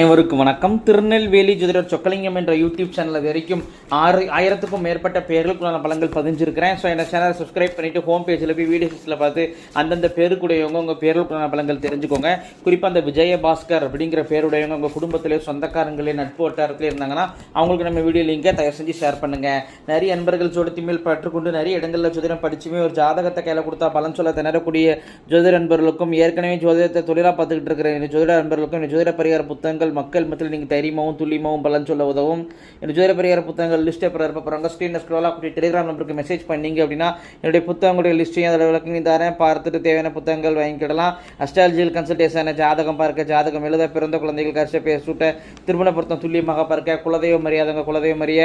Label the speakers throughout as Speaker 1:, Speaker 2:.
Speaker 1: அனைவருக்கும் வணக்கம். திருநெல்வேலி ஜோதிடர் சொக்கலிங்கம் என்ற யூடியூப் சேனல் வரைக்கும் ஆறு ஆயிரத்துக்கும் மேற்பட்ட பேர்களுக்குள்ளான பலங்கள் பதிஞ்சிருக்கிறேன். ஸோ என்ன சேனலை சப்ஸ்கிரைப் பண்ணிட்டு ஹோம் பேஜில் போய் வீடியோஸில் பார்த்து அந்தந்த பேருக்குடையவங்க உங்கள் பேருக்குள்ளான பலங்கள் தெரிஞ்சுக்கோங்க. குறிப்பாக அந்த விஜயபாஸ்கர் அப்படிங்கிற பேருடையவங்க உங்கள் குடும்பத்திலே சொந்தக்காரங்களே நட்பு வட்டாரத்திலே இருந்தாங்கன்னா அவங்களுக்கு நம்ம வீடியோ லிங்கை தயவு செஞ்சு ஷேர் பண்ணுங்கள் நிறைய நண்பர்கள் ஜோதிடத்தின் மேல் பற்றுக்கொண்டு நிறைய இடங்களில் ஜோதிடம் படிச்சுமே ஒரு ஜாதகத்தை கையில் கொடுத்தா பலன் சொல்ல திணறக்கூடிய ஜோதிட நண்பர்களுக்கும் ஏற்கனவே ஜோதிடத்தை தொழிலாக பார்த்துக்கிட்டு இருக்கிற ஜோதிட நண்பர்களுக்கும் ஜோதிட பரிகார புத்தகங்கள் மக்கள் மத்தியில் நீங்கள் தைரியமாகவும் துல்லியமாகவும் பலன் சொல்ல உதவும். இந்த ஜோதிட பரிகார புத்தகங்கள் லிஸ்ட்டை பிறகு போகிறாங்க ஸ்க்ரீனில் ஸ்க்ரோலாக அப்படி டெலிகிராம் நம்பருக்கு மெசேஜ் பண்ணீங்க அப்படின்னா என்னுடைய புத்தகங்களுடைய லிஸ்ட்டையும் அதில் விளக்கி தரேன். பார்த்துட்டு தேவையான புத்தகங்கள் வாங்கிக்கிடலாம். அஸ்ட்ராலஜியல் கன்சல்டேஷன் ஜாதகம் பார்க்க ஜாதகம் எழுத பிறந்த குழந்தைகள் கரிச பேர் சூட்ட திருமண பொருத்தம் துல்லியமாக பார்க்க குலதெய்வம் மரியாதைங்க குலதெய்வம் மரிய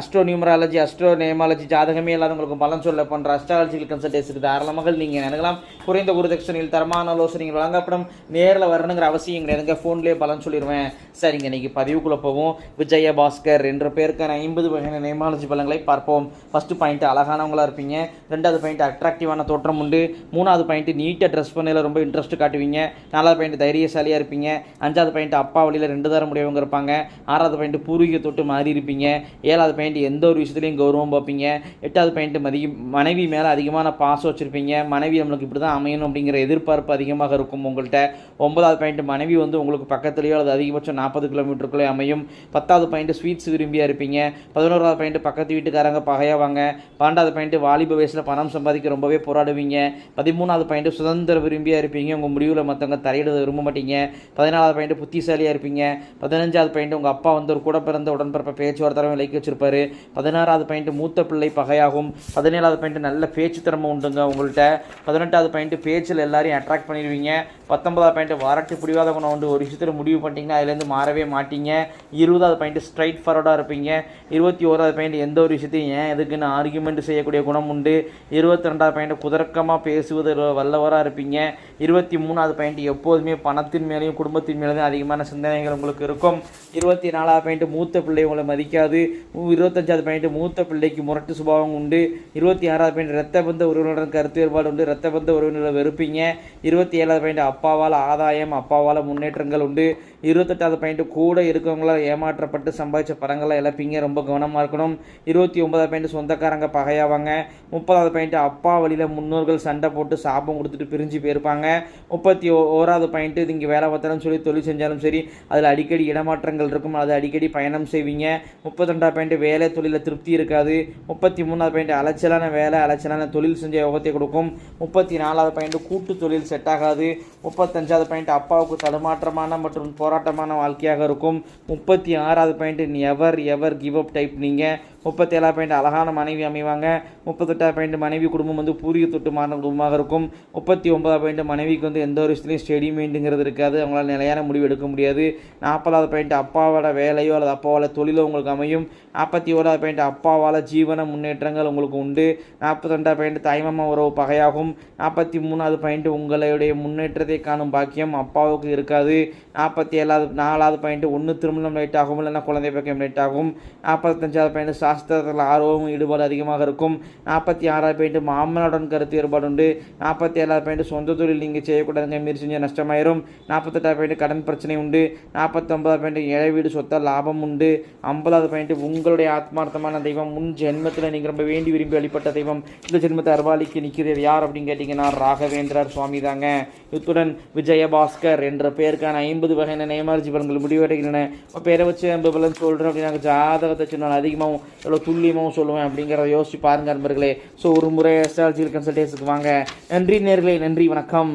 Speaker 1: அஸ்ட்ரோ நியூமராலஜி அஸ்ட்ரோ நேமாலஜி ஜாதகமே இல்லாதவங்களுக்கு பலன் சொல்ல போன்ற அஸ்ட்ராலஜிக்கல் கன்சல்டேஷன் தாராளமாக நீங்கள் நினைக்கலாம் குறைந்த குருதட்சணையில் தரமான ஆலோசனைகள் வழங்கப்படும். நேரில் வரணுங்கிற அவசியம் கிடையாதுங்க. ஃபோன்லேயே பலன் சொல்லிடுவேன் சரிங்க இன்னைக்கு பதிவுக்குள்ளே போவோம். விஜயபாஸ்கர் என்ற பேருக்கான ஐம்பது வகையான நேமாலஜி பலங்களை பார்ப்போம். ஃபஸ்ட்டு பாயிண்ட் அழகானவங்களா இருப்பீங்க. ரெண்டாவது பாயிண்ட் அட்ராக்டிவான தோற்றம் உண்டு. மூணாவது பாயிண்ட் நீட்டாக ட்ரெஸ் பண்ணையில் ரொம்ப இன்ட்ரெஸ்ட் காட்டுவீங்க. நாலாவது பாயிண்ட் தைரியசாலியாக இருப்பீங்க. அஞ்சாவது பாயிண்ட் அப்பா வழியில் ரெண்டு தர முடியவங்க இருப்பாங்க. ஆறாவது பாயிண்ட் பூர்வீக தொட்டு மாறி இருப்பீங்க. ஏழாவது பாயிண்ட் எந்த ஒரு விஷயத்துலையும் கௌரவம் பார்ப்பீங்க. எட்டாவது பாயிண்ட் மதி மனைவி மேலே அதிகமான பாசம் வச்சுருப்பீங்க. மனைவி நம்மளுக்கு இப்படி தான் அமையணும் அப்படிங்கிற எதிர்பார்ப்பு அதிகமாக இருக்கும் உங்கள்கிட்ட ஒன்பதாவது பாயிண்ட் மனைவி வந்து உங்களுக்கு பக்கத்துலேயோ அல்லது அதிகபட்சம் நாற்பது கிலோமீட்டருக்குள்ளே அமையும். பத்தாவது பாயிண்ட்டு ஸ்வீட்ஸ் விரும்பியாக இருப்பீங்க. பதினோராவது பாயிண்ட்டு பக்கத்து வீட்டுக்காரங்க பகையாவாங்க பன்னெண்டாவது பாயிண்ட்டு வாலிப வயசில் பணம் சம்பாதிக்க ரொம்பவே போராடுவீங்க. பதிமூணாவது பாயிண்ட்டு சுதந்திர விரும்பியாக இருப்பீங்க. உங்கள் முடிவில் மற்றவங்க தலையிட விரும்ப மாட்டீங்க. பதினாலாவது பாயிண்ட்டு புத்திசாலியாக இருப்பீங்க. பதினஞ்சாவது பாயிண்ட் உங்கள் அப்பா வந்து ஒரு கூட பிறந்த உடன்பிறப்பை பேச்சுவார்த்தை விலைக்கு வச்சிருப்பாரு. பதினாறாவது பாயிண்ட் மூத்த பிள்ளை பகையாகும். பதினேழாவது பாயிண்ட் நல்ல பேச்சு திறமை உண்டுங்க உங்கள்கிட்ட பதினெட்டாவது பாயிண்ட் பேச்சில் எல்லாரையும் அட்ராக்ட் பண்ணிடுவீங்க. பத்தொன்பதாவது பாயிண்ட் வாரட்டு பிடிவாத குணம் உண்டு. ஒரு விஷயத்தில் முடிவு பண்ணிட்டீங்கன்னா அதுலேருந்து மாறவே மாட்டீங்க. இருபதாவது பாயிண்ட் ஸ்ட்ரைட் ஃபார்வர்டாக இருப்பீங்க. இருபத்தி ஓராவது பாயிண்ட் எந்த ஒரு விஷயத்தையும் ஏன் எதுக்குன்னு ஆர்கியூமெண்ட் செய்யக்கூடிய குணம் உண்டு. இருபத்தி ரெண்டாவது பாயிண்ட் குதர்க்கமாக பேசுவது வல்லவராக இருப்பீங்க. இருபத்தி மூணாவது பாயிண்ட் எப்போதுமே பணத்தின் மேலேயும் குடும்பத்தின் மேலேயும் அதிகமான சிந்தனைகள் உங்களுக்கு இருக்கும். இருபத்தி நாலாவது பாயிண்ட் மூத்த பிள்ளை உங்களை மதிக்காது. இருபத்தஞ்சாவது பாயிண்ட் மூத்த பிள்ளைக்கு முரட்டு சுபாவம் உண்டு. இருபத்தி ஆறாவது பாயிண்ட் ரத்த பந்த உறவினருடன் கருத்து வேறுபாடு உண்டு. ரத்த பந்த உறவினரை வெறுப்பீங்க. இருபத்தி ஏழாவது பாயிண்ட் அப்பாவால் ஆதாயம் அப்பாவால் முன்னேற்றங்கள் உண்டு. இருபத்தெட்டாவது பாயிண்ட் கூட இருக்கவங்களால் ஏமாற்றப்பட்டு சம்பாதிச்ச படங்களை இழப்பீங்க ரொம்ப கவனமாக இருக்கணும். இருபத்தி ஒன்பதாவது பாயிண்ட் சொந்தக்காரங்க பகையாவாங்க. முப்பதாவது பாயிண்ட் அப்பா வழியில் முன்னோர்கள் சண்டை போட்டு சாபம் கொடுத்துட்டு பிரிஞ்சு போயிருப்பாங்க. முப்பத்தி ஓராவது பாயிண்ட் இது இங்கே வேலை பார்த்தாலும் சொல்லி தொழில் செஞ்சாலும் சரி அதில் அடிக்கடி இடமாற்றங்கள் இருக்கும். அது அடிக்கடி பயணம் செய்வீங்க. முப்பத்தெண்டாவது பாயிண்ட் வேலை தொழிலில் திருப்தி இருக்காது. முப்பத்தி மூணாவது பாயிண்ட் அலைச்சலான வேலை அலைச்சலான தொழில் செஞ்ச யோகத்தை கொடுக்கும். முப்பத்தி நாலாவது பாயிண்ட் கூட்டு தொழில் செட் ஆகாது. முப்பத்தஞ்சாவது பாயிண்ட் அப்பாவுக்கு தடுமாற்றமான மற்றும் போராட்டமான வாழ்க்கையாக இருக்கும். முப்பத்தி ஆறாவது point ever ever give up type நீங்கள் முப்பத்தேழாவது பாயிண்ட் அழகான மனைவி அமைவாங்க. முப்பத்தெட்டாவது பாயிண்ட் மனைவி குடும்பம் வந்து தொட்டு மாற்ற குடும்பமாக இருக்கும். முப்பத்தி ஒன்பதாவது பாயிண்ட் மனைவிக்கு வந்து எந்த ஒரு விஷயத்துலையும் ஸ்டெடி மைண்டுங்கிறது இருக்காது. அவங்களால நிலையான முடிவு எடுக்க முடியாது. நாற்பதாவது பாயிண்ட் அப்பாவோட வேலையோ அல்லது அப்பாவோட தொழிலோ உங்களுக்கு அமையும். நாற்பத்தி ஓராவது பாயிண்ட் அப்பாவால் ஜீவன முன்னேற்றங்கள் உங்களுக்கு உண்டு. நாற்பத்தி ரெண்டாவது பாயிண்ட் தாய்மாமா உறவு பகையாகும். நாற்பத்தி மூணாவது பாயிண்ட் உங்களுடைய முன்னேற்றத்தை காணும் பாக்கியம் அப்பாவுக்கு இருக்காது. நாற்பத்தி ஏழாவது நாலாவது பாயிண்ட் ஒன்று திருமணம் லேட் ஆகும் இல்லைன்னா குழந்தை பாக்கியம் லேட் ஆகும். நாற்பத்தஞ்சாவது பாயிண்ட் சாஸ்திரத்தில் ஆர்வமும் ஈடுபாடு அதிகமாக இருக்கும். நாற்பத்தி ஆறாவது பாயிண்ட் மாமனுடன் கருத்து வேறுபாடு உண்டு நாற்பத்தி ஏழாவது பாயிண்ட் சொந்த தொழில் நீங்கள் செய்யக்கூடாதுங்க மீறி செஞ்ச நஷ்டமாயிரும். நாற்பத்தெட்டாவது பாயிண்ட் கடன் பிரச்சனை உண்டு. நாற்பத்தொன்பதாவது பாயிண்ட் இழை வீடு சொத்தால் லாபம் உண்டு. ஐம்பதாவது பாயிண்ட் உங்களுடைய ஆத்மார்த்தமான தெய்வம். முன் ஜென்மத்தில் நீங்கள் ரொம்ப வேண்டி விரும்பி வழிபட்ட தெய்வம். இந்த ஜென்மத்தை அர்வாலிக்கு நிற்கிறது யார் அப்படின்னு கேட்டிங்கன்னா ராகவேந்திரர் சுவாமி தாங்க. இத்துடன் விஜயபாஸ்கர் என்ற பெயருக்கான ஐம்பது வகையான நேமார்ஜி பலன்கள் முடிவடைகின்றன. பேரை வச்சு ஐம்பது பலன் சொல்கிறோம் அப்படின்னா ஜாதகத்தை சொன்னால் அதிகமாகவும் எவ்வளோ துல்லியமாகவும் சொல்லுவேன் அப்படிங்கிறத யோசிச்சு பாருங்க நண்பர்களே. ஸோ ஒரு முறை அஸ்ட்ராலஜிக்கல் கன்சல்டேஷனுக்கு வாங்க. நன்றி நேர்களே நன்றி வணக்கம்.